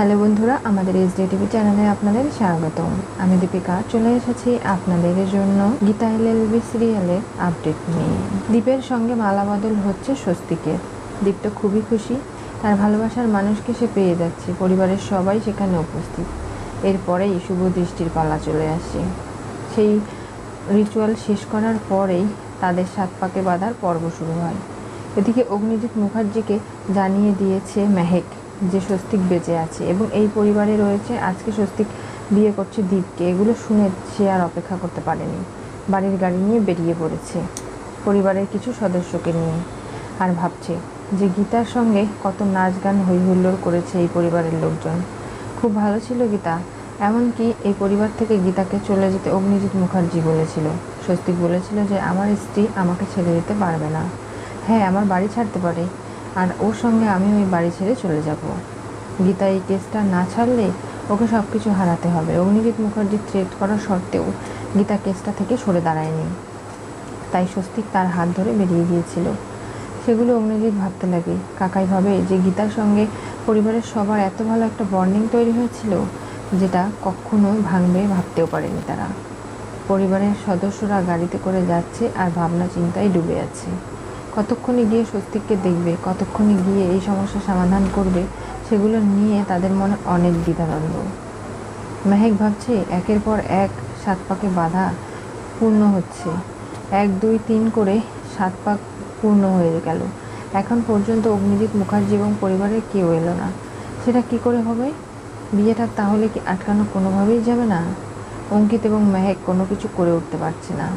Hello বন্ধুরা, আমাদের S D TV চ্যানেলে আপনাদের স্বাগতম। আমি দীপিকা, চলে এসেছি আপনাদের জন্য গীতা এলএলবি সিরিয়ালের আপডেট নিয়ে। দীপের সঙ্গে মালাবদল হচ্ছে স্বস্তিকের দীপ তো খুবই খুশি, তার ভালোবাসার মানুষকে সে পেয়ে যাচ্ছে, পরিবারের সবাই সেখানে উপস্থিত। এরপরেই শুভ দৃষ্টির পালা চলে আসে। সেই রিচুয়াল শেষ করার পরেই তাদের সাত পাকে বাঁধার পর্ব শুরু হয়। এদিকে অগ্নিজিৎ মুখার্জিকে জানিয়ে দিয়েছে মেহেক। যে স্বস্তিক বেঁচে আছে এবং এই পরিবারে রয়েছে, আজকে স্বস্তিক বিয়ে করছে দীপকে। এগুলো শুনে সে আর অপেক্ষা করতে পারেনি। বাড়ির গাড়ি নিয়ে বেরিয়ে পড়েছে। পরিবারের কিছু সদস্যকে নিয়ে। আর ভাবছে যে গীতার সঙ্গে কত নাচ গান হই হুল্লোড় করেছে এই পরিবারের লোকজন। খুব ভালো ছিল গীতা। এমনকি এই পরিবার থেকে গীতাকে চলে যেতে অগ্নিজিৎ মুখার্জি বলেছিল। স্বস্তিক বলেছিল যে, আমার স্ত্রী আমাকে ছেড়ে দিতে পারবে না। হ্যাঁ আমার বাড়ি ছাড়তে পারে। আর ওর সঙ্গে আমি ওই বাড়ি ছেড়ে চলে যাব। গীতা এই কেসটা না ছাড়লে ওকে সব কিছু হারাতে হবে। অগ্নিজিৎ মুখার্জি থ্রেট করা সত্ত্বেও গীতা কেসটা থেকে সরে দাঁড়ায়নি। তাই স্বস্তিক তার হাত ধরে বেরিয়ে গিয়েছিল। সেগুলো অগ্নিজিৎ ভাবতে লাগে। কাকাই ভাবে যে গীতার সঙ্গে পরিবারের সবার এত ভালো একটা বর্নিং তৈরি হয়েছিল যেটা কখনো ভাঙবে ভাবতেও পারেনি তারা। পরিবারের সদস্যরা গাড়িতে করে যাচ্ছে আর ভাবনা চিন্তায় ডুবে আছে। কতক্ষণে গিয়ে স্বস্তিককে দেখবে, কতক্ষণে গিয়ে এই সমস্যার সমাধান করবে, সেগুলো নিয়ে তাদের মনে অনেক দ্বিধাদ্বন্দ্ব। মেহেক ভাবছে একের পর এক সাত পাকে বাধা পূর্ণ হচ্ছে। এক, দুই, তিন করে সাত পাক পূর্ণ হয়ে গেল। এখন পর্যন্ত অগ্নিজিৎ মুখার্জি এবং পরিবারের কেউ এলো না। সেটা কি করে হবে? বিয়েটা তাহলে কি আটকানো কোনোভাবেই যাবে না? অঙ্কিত এবং মেহেক কোনো কিছু করে উঠতে পারছে না।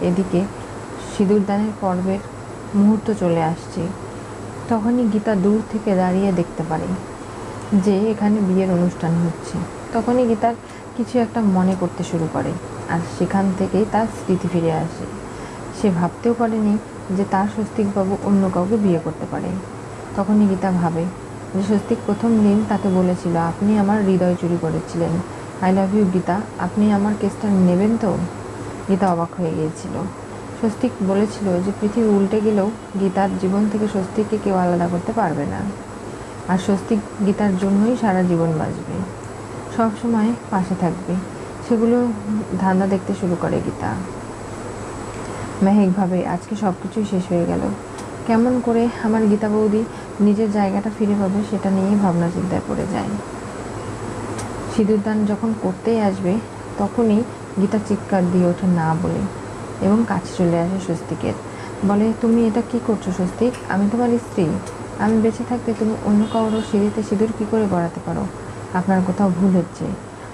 এদিকে সিঁদুরদানের পর্বের মুহূর্ত চলে আসছে। তখনই গীতা দূর থেকে দাঁড়িয়ে দেখতে পারে যে এখানে বিয়ের অনুষ্ঠান হচ্ছে। তখনই গীতার কিছু একটা মনে করতে শুরু করে আর সেখান থেকেই তার স্মৃতি ফিরে আসে। সে ভাবতেও পারেনি যে তার স্বস্তিকবাবু অন্য কাউকে বিয়ে করতে পারে। তখনই গীতা ভাবে যে স্বস্তিক প্রথম দিন তাকে বলেছিল, আপনি আমার হৃদয় চুরি করেছিলেন। I love you Geeta. আপনি আমার কেসটা নেবেন তো? গীতা অবাক হয়ে গিয়েছিল। স্বস্তিক বলেছিল যে পৃথিবী উল্টে গেলেও গীতার জীবন থেকে স্বস্তিককে কেউ আলাদা করতে পারবে না। আর স্বস্তিক গীতার জন্যই সারা জীবন বাঁচবে। সব সময় পাশে থাকবে। সেগুলো ধান্দা দেখতে শুরু করে গীতা। মেহেকভাবে আজকে সব কিছুই শেষ হয়ে গেল। কেমন করে আমার গীতা বৌদি নিজের জায়গাটা ফিরে পাবে সেটা নিয়েই ভাবনা চিন্তায় পড়ে যায়। সিঁদুরদান যখন করতেই আসবে, তখনই গীতা চিৎকার দিয়ে ওঠে না বলে। এবং কাছে চলে আসে স্বস্তিকের বলে, তুমি এটা কি করছ স্বস্তিক? আমি তোমার স্ত্রী। আমি বেঁচে থাকতে তুমি অন্য কারও সিঁড়িতে সিঁদুর কী করে গড়াতে পারো? আপনার কোথাও ভুল হচ্ছে।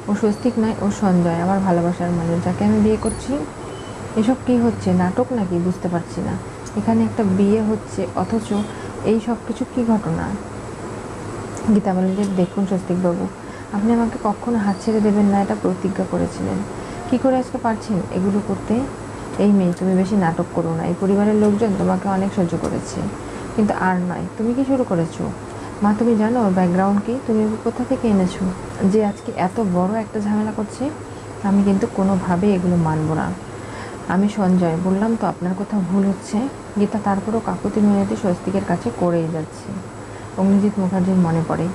ও স্বস্তিক নয়, ও সঞ্জয়, আমার ভালোবাসার মানুষ। যাকে আমি বিয়ে করছি, এসব কি হচ্ছে? নাটক নাকি? বুঝতে পারছি না। এখানে একটা বিয়ে হচ্ছে, অথচ এই সব কিছু কী ঘটনা? গীতা বলেন যে, দেখুন স্বস্তিকবাবু আপনি আমাকে কখনো হাত ছেড়ে দেবেন না। এটা প্রতিজ্ঞা করেছিলেন। কি করে আজকে পারছেন এগুলো করতে? এই মেয়ে, তুমি বেশি নাটক করো না। এই পরিবারের লোকজন তোমাকে অনেক সহ্য করেছে। কিন্তু আর নয়, তুমি কি শুরু করেছ? মা, তুমি জানো ওর ব্যাকগ্রাউন্ড কি? তুমি কোথা থেকে এনেছো? যে আজকে এত বড় একটা ঝামেলা করছে, আমি কিন্তু কোনোভাবেই এগুলো মানবো না। আমি সঞ্জয়, বললাম তো আপনার কোথাও ভুল হচ্ছে? গীতা তারপরও কাকুতি মিনতি স্বস্তিকের কাছে করেই যাচ্ছে। অগ্নিজিৎ মুখার্জির মনে পড়ে।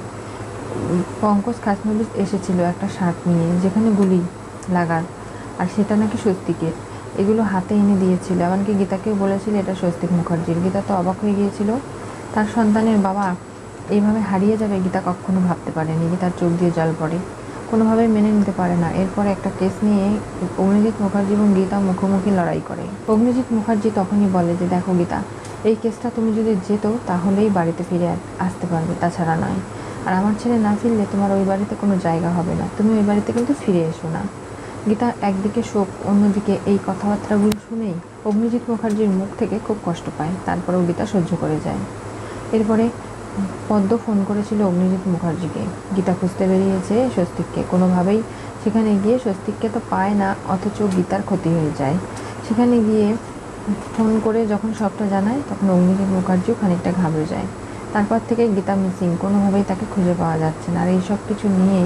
পঙ্কজ খাসনবিস এসেছিল একটা শার্ট নিয়ে, যেখানে গুলি লাগার আর সেটা নাকি স্বস্তিকের। এগুলো হাতে এনে দিয়েছিল। এমনকি গীতাকেও বলেছিল, এটা স্বস্তিক মুখার্জির। গীতা তো অবাক হয়ে গিয়েছিল। তার সন্তানের বাবা এইভাবে হারিয়ে যাবে গীতা কখনো ভাবতে পারেনি। গীতার চোখ দিয়ে জল পড়ে। কোনোভাবেই মেনে নিতে পারে না। এরপর একটা কেস নিয়ে অগ্নিজিৎ মুখার্জি এবং গীতা মুখোমুখি লড়াই করে। অগ্নিজিৎ মুখার্জি তখনই বলে যে, দেখো গীতা, এই কেসটা তুমি যদি যেত, তাহলেই বাড়িতে ফিরে আসতে পারবে। তাছাড়া নয়। আর আমার ছেলে না ফিরলে তোমার ওই বাড়িতে কোনো জায়গা হবে না। তুমি ওই বাড়িতে কিন্তু ফিরে এসো না। গীতা একদিকে শোক, অন্যদিকে এই কথাবার্তাগুলো শুনেই অগ্নিজিৎ মুখার্জির মুখ থেকে খুব কষ্ট পায়, তারপরেও গীতা সহ্য করে যায়। এরপরে পদ্ম ফোন করেছিল অগ্নিজিৎ মুখার্জিকে। গীতা খুঁজতে বেরিয়েছে স্বস্তিককে। কোনোভাবেই সেখানে গিয়ে স্বস্তিককে তো পায় না, অথচ গীতার ক্ষতি হয়ে যায়। সেখানে গিয়ে ফোন করে যখন সবটা জানায়, তখন অগ্নিজিৎ মুখার্জিও খানিকটা ঘাবড়ে যায়। তারপর থেকে গীতা মিসিং, কোনোভাবেই তাকে খুঁজে পাওয়া যাচ্ছে না। আর এই সব কিছু নিয়ে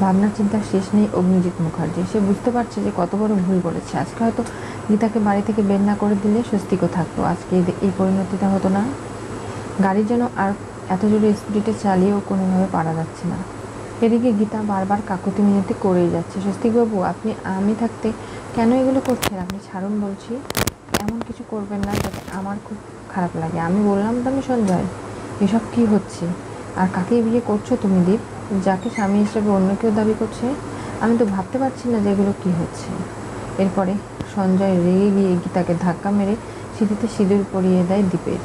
ভাবনা চিন্তার শেষ নেই অগ্নিজিৎ মুখার্জি। সে বুঝতে পারছে যে কত বড় ভুল করেছে আজকে হয়তো গীতাকে বাড়ি থেকে বের না করে দিলে স্বস্তিকও থাকতো। আজকে এই- পরিণতিটা হতো না। গাড়ি যেন আর এত জোরে স্পিডে চালিয়েও কোনোভাবে পারা যাচ্ছে না। এদিকে গীতা বারবার কাকুতি মিনতি করেই যাচ্ছে। স্বস্তিকবাবু, আপনি আমি থাকতে কেন এগুলো করছেন? আপনি ছাড়ুন বলছি। এমন কিছু করবেন না যাতে আমার খুব খারাপ লাগে। আমি বললাম তো আমি সঞ্জয়, এসব কি হচ্ছে? আর কাকে বিয়ে করছ তুমি, দীপ? যাকে স্বামী হিসেবে অন্য কেউ দাবি করছে, আমি তো ভাবতে পারছি না যে এগুলো কী হচ্ছে। এরপরে সঞ্জয় রেগে গিয়ে গীতাকে ধাক্কা মেরে সিঁথিতে সিঁদুর পরিয়ে দেয় দ্বীপের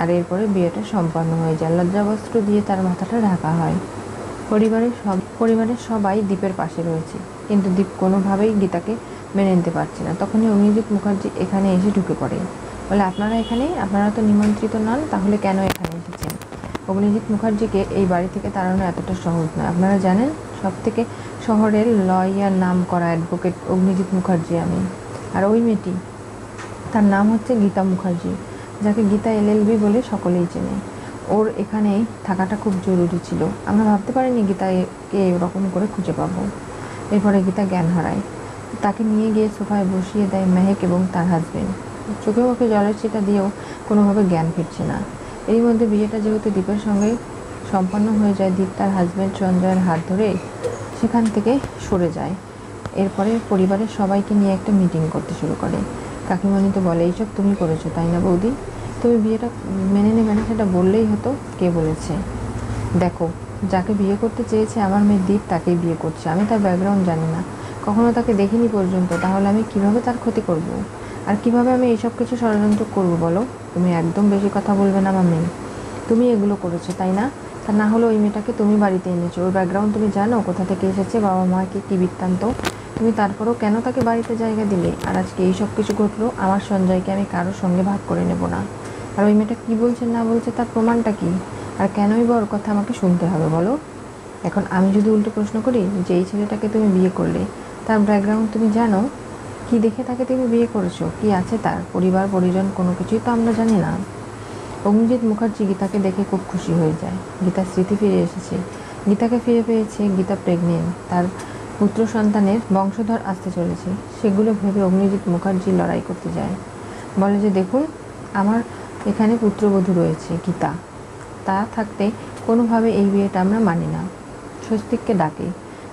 আর এরপরে বিয়েটা সম্পন্ন হয়ে যায়। লজ্জাবস্ত্র দিয়ে তার মাথাটা ঢাকা হয়। পরিবারের সব পরিবারের সবাই দ্বীপের পাশে রয়েছে। কিন্তু দ্বীপ কোনোভাবেই গীতাকে মেনে নিতে পারছে না। তখনই অগ্নিজিৎ মুখার্জি এখানে এসে ঢুকে পড়ে। বলে, আপনারা এখানে আপনারা তো নিমন্ত্রিত নন, তাহলে কেন এখানে এসেছেন? অগ্নিজিৎ মুখার্জিকে এই বাড়ি থেকে তাড়ানো এতটা সহজ নয়। আপনারা জানেন সব থেকে শহরের লয়ার নাম করা অ্যাডভোকেট অগ্নিজিৎ মুখার্জি আমি। আর ওই মেয়েটি, তার নাম হচ্ছে গীতা মুখার্জি, যাকে গীতা এলএলবি বলে সকলেই চেনে। ওর এখানে থাকাটা খুব জরুরি ছিল। আমরা ভাবতে পারিনি গীতাকে এরকম করে খুঁজে পাবো। এরপরে গীতা জ্ঞান হারায়। তাকে নিয়ে গিয়ে সোফায় বসিয়ে দেয় মেহেক এবং তার হাজবেন্ড চোখে মুখে জলের ছিটা দিয়েও কোনোভাবে জ্ঞান ফিরছে না। এরই মধ্যে বিয়েটা যেহেতু দীপের সঙ্গে সম্পন্ন হয়ে যায়, দীপ তার হাজব্যান্ড সঞ্জয়ের হাত ধরে সেখান থেকে সরে যায়। এরপরে পরিবারের সবাইকে নিয়ে একটা মিটিং করতে শুরু করে। কাকিমণি তো বলে, এইসব তুমি করেছ, তাই না বৌদি? তুমি বিয়েটা মেনে নেবে না, সেটা বললেই হতো, কে বলেছে? দেখো, যাকে বিয়ে করতে চেয়েছে আমার মেয়ে দীপ, তাকেই বিয়ে করছে। আমি তার ব্যাকগ্রাউন্ড জানি না। কখনো তাকে দেখিনি পর্যন্ত, তাহলে আমি কীভাবে তার ক্ষতি করব। আর কীভাবে আমি এইসব কিছু ষড়যন্ত্র করব বলো? তুমি একদম বেশি কথা বলবে না মেয়ে তুমি এগুলো করেছ, তাই না? তা না হলে ওই মেয়েটাকে তুমি বাড়িতে এনেছো। ওর ব্যাকগ্রাউন্ড তুমি জানো, কোথা থেকে এসেছে, বাবা মা মাকে কী বৃত্তান্ত? তুমি তারপরেও কেন তাকে বাড়িতে জায়গা দিলে? আর আজকে এই সব কিছু ঘটলো, আমার সঞ্জয়কে আমি কারোর সঙ্গে ভাগ করে নেব না। আর ওই মেয়েটা কী বলছে, না বলছে, তার প্রমাণটা কি? আর কেনই বা ওর কথা আমাকে শুনতে হবে, বলো? এখন আমি যদি উল্টো প্রশ্ন করি যে, এই ছেলেটাকে তুমি বিয়ে করলে, তার ব্যাকগ্রাউন্ড তুমি জানো? কি দেখে তাকে তুমি বিয়ে করেছ? কি আছে তার? পরিবার, পরিজন, কোনো কিছুই তো আমরা জানি না। অগ্নিজিৎ মুখার্জি গীতাকে দেখে খুব খুশি হয়ে যায়। গীতার স্মৃতি ফিরে এসেছে। গীতাকে ফিরে পেয়েছে গীতা প্রেগনেন্ট। তার পুত্র সন্তানের বংশধর আসতে চলেছে। সেগুলো ভেবে অগ্নিজিৎ মুখার্জি লড়াই করতে যায়। বলে যে, দেখুন, আমার এখানে পুত্রবধূ রয়েছে গীতা। তা থাকতে কোনোভাবে এই বিয়েটা আমরা মানি না। স্বস্তিককে ডাকে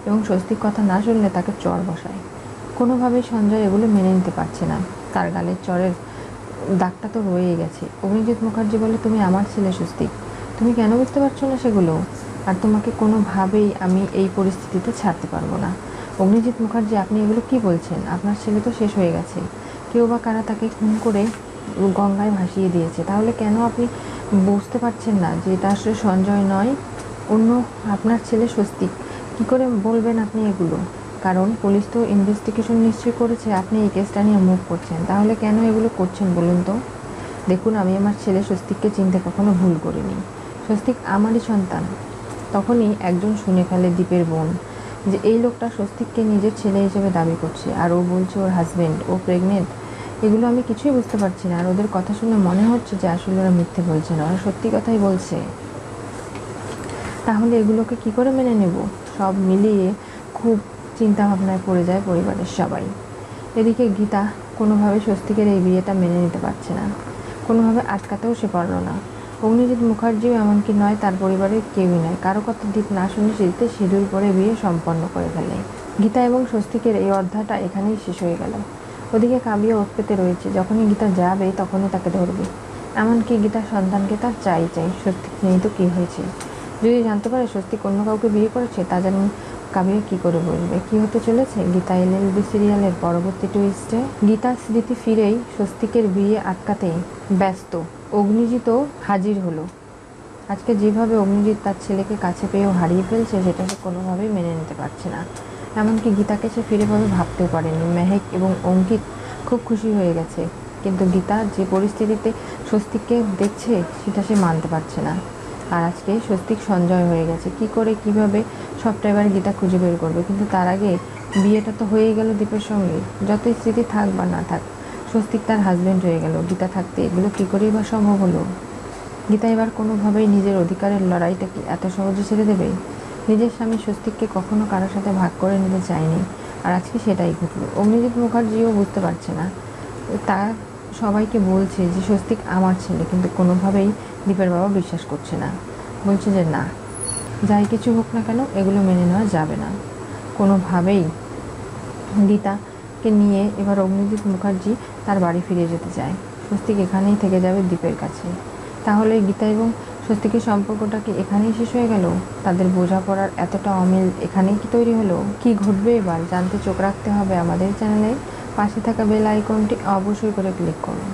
এবং স্বস্তিক কথা না শুনলে তাকে চর বসায়। কোনোভাবেই সঞ্জয় এগুলো মেনে নিতে পারছে না। তার গালের চরের দাগটা তো রয়েই গেছে। অভিজিৎ মুখার্জি বলে, তুমি আমার ছেলে স্বস্তিক তুমি কেন বুঝতে পারছ না সেগুলো? আর তোমাকে কোনোভাবেই আমি এই পরিস্থিতিতে ছাড়তে পারব না। অগ্নিজিৎ মুখার্জি, আপনি এগুলো কি বলছেন? আপনার ছেলে তো শেষ হয়ে গেছে। কেউ বা কারা তাকে খুন করে গঙ্গায় ভাসিয়ে দিয়েছে। তাহলে কেন আপনি বুঝতে পারছেন না যে এটা আসলে সঞ্জয় নয়? অন্য আপনার ছেলে স্বস্তিক কী করে বলবেন আপনি এগুলো? কারণ পুলিশ তো ইনভেস্টিগেশন নিশ্চয়ই করেছে, আপনি এই কেসটা নিয়ে মুভ করছেন। তাহলে কেন এগুলো করছেন বলুন তো? দেখুন, আমি আমার ছেলে স্বস্তিককে চিনতে কখনো ভুল করিনি। স্বস্তিক আমারই সন্তান। তখনই একজন শুনে ফেলে দ্বীপের বোন যে, এই লোকটা স্বস্তিককে নিজের ছেলে হিসেবে দাবি করছে আর ও বলছে ওর হাজব্যান্ড ও প্রেগনেন্ট এগুলো আমি কিছুই বুঝতে পারছি না। আর ওদের কথা শুনে মনে হচ্ছে যে, আসলে ওরা মিথ্যে বলছে না। ওরা সত্যি কথাই বলছে। তাহলে এগুলোকে কি করে মেনে নেব? সব মিলিয়ে খুব চিন্তা ভাবনায় পড়ে যায় পরিবারের সবাই। এদিকে গীতা কোনোভাবে স্বস্তিকের এই বিয়েটা মেনে নিতে পারছে না। কোনোভাবে আটকাতেও সে পারল না। অগ্নিজিৎ মুখার্জিও এমনকি নয়, তার পরিবারের কেউই নয়। কারও কথা দিক না শুনে শীতে সিঁদুর পরে বিয়ে সম্পন্ন করে ফেলে। গীতা এবং স্বস্তিকের এই অধ্যায়টা এখানেই শেষ হয়ে গেল। ওদিকে কাবিয়া ওত পেতে রয়েছে। যখনই গীতা যাবে, তখনই তাকে ধরবে। এমনকি গীতার সন্তানকে তার চাই চাই। স্বস্তিক নেই তো কী হয়েছে? যদি জানতে পারে স্বস্তিক অন্য কাউকে বিয়ে করেছে, তা জানি কাবিয়া কি করে বলবে? কি হতে চলেছে? গীতা এলএলবি সিরিয়ালের পরবর্তী টুইস্টে গীতার স্মৃতি ফিরেই স্বস্তিকের বিয়ে আটকাতে ব্যস্ত অগ্নিজিৎও হাজির হলো। আজকে যেভাবে অগ্নিজিৎ তার ছেলেকে কাছে পেয়েও হারিয়ে ফেলছে, সেটা সে কোনোভাবেই মেনে নিতে পারছে না। এমনকি গীতাকে সে ফিরে পাবে ভাবতেও পারেনি। মেহেক এবং অঙ্কিত খুব খুশি হয়ে গেছে। কিন্তু গীতা যে পরিস্থিতিতে স্বস্তিককে দেখছে, সেটা সে মানতে পারছে না। আর আজকে স্বস্তিক সঞ্জয় হয়ে গেছে। কি করে, কীভাবে সবটা এবার গীতা খুঁজে বের করবে? কিন্তু তার আগে বিয়েটা তো হয়েই গেল দীপের সঙ্গে। যতই স্মৃতি থাক বা না থাক, স্বস্তিক তার হাজব্যান্ড হয়ে গেল। গীতা থাকতে এগুলো কী করেই বা সম্ভব হলো? গীতা এবার কোনোভাবেই নিজের অধিকারের লড়াইটা কি এত সহজে ছেড়ে দেবে? নিজের স্বামী স্বস্তিককে কখনো কারোর সাথে ভাগ করে নিতে চায়নি। আর আজকে সেটাই ঘটল। অগ্নিজিৎ মুখার্জিও বুঝতে পারছে না। তা সবাইকে বলছে যে, স্বস্তিক আমার ছেলে। কিন্তু কোনোভাবেই দীপের বাবা বিশ্বাস করছে না। বলছে যে, না, যাই কিছু হোক না কেন, এগুলো মেনে নেওয়া যাবে না। কোনোভাবেই গীতাকে নিয়ে এবার অগ্নিদীপ মুখার্জি তার বাড়ি ফিরে যেতে চায়। স্বস্তিক এখানেই থেকে যাবে দ্বীপের কাছে। তাহলে গীতা এবং স্বস্তিকের সম্পর্কটা কি এখানেই শেষ হয়ে গেল? তাদের বোঝাপড়ার এতটা অমিল এখানেই কি তৈরি হলো? কি ঘটবে এবার? জানতে চোখ রাখতে হবে আমাদের চ্যানেলে। পাশে থাকা বেল আইকনটি অবশ্যই করে ক্লিক করুন।